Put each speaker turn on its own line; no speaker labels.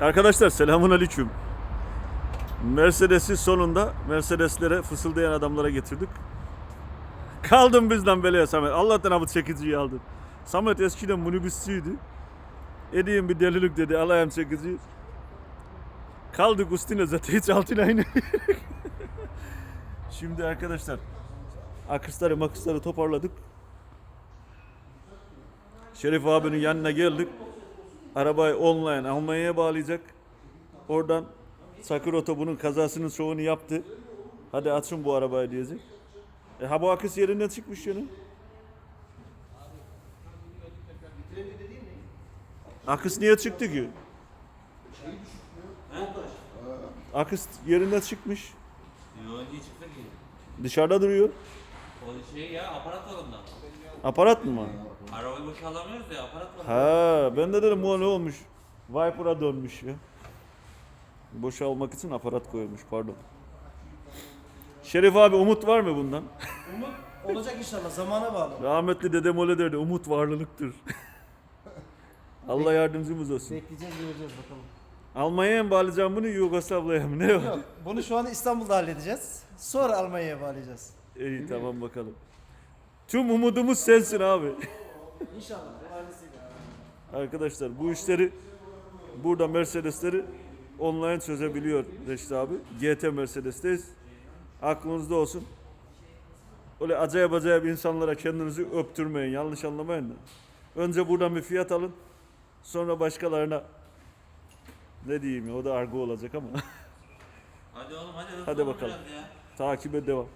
Arkadaşlar selamun aleyküm. Mercedes'i sonunda Mercedeslere fısıldayan adamlara getirdik. Kaldım bizden beleye Samet. Allah'tan abi çekiciyi aldın. Samet eskiden minibüsçüydü. Edeyim bir delilik dedi alayım çekiciyi. Kaldık üstüne zaten hiç altına inemedik. Şimdi arkadaşlar akısları makısları toparladık. Şerif abinin yanına geldik. Arabayı online Almanya'ya bağlayacak. Oradan Sakır Oto bunun kazasının çoğunu yaptı. Hadi açın bu arabayı diyecek. E ha bu akış yerinden çıkmış yani. Akış niye çıktı ki? Akış yerinden çıkmış.
Yo niye çıktı ki?
Dışarıda duruyor.
O şey ya aparat ondan.
Aparat mı?
Arabayı boşalamıyoruz ya aparat var.
Ha, ben de dedim bu ne olmuş? Viper'a dönmüş ya. Boşalmak için aparat koymuş pardon. Şerif abi umut var mı bundan?
Umut olacak inşallah zamana bağlı.
Rahmetli dedem öyle derdi umut varlılıktır. Allah yardımcımız olsun.
Bekleyeceğiz göreceğiz bakalım.
Almanya'ya mı bağlayacağım bunu Yugoslavya'ya mı ne var?
Yok bunu şu an İstanbul'da halledeceğiz. Sonra Almanya'ya bağlayacağız.
İyi tamam bakalım. Tüm umudumuz sensin abi.
İnşallah. Hayırlısıyla.
Arkadaşlar bu işleri burada Mercedesleri online çözebiliyor Reşit abi. GT Mercedes'teyiz. Aklınızda olsun. Öyle acayip acayip insanlara kendinizi öptürmeyin. Yanlış anlamayın da. Önce buradan bir fiyat alın. Sonra başkalarına ne diyeyim ya o da argo olacak ama
Hadi oğlum hadi.
Hadi bakalım.
ya.
takibe devam.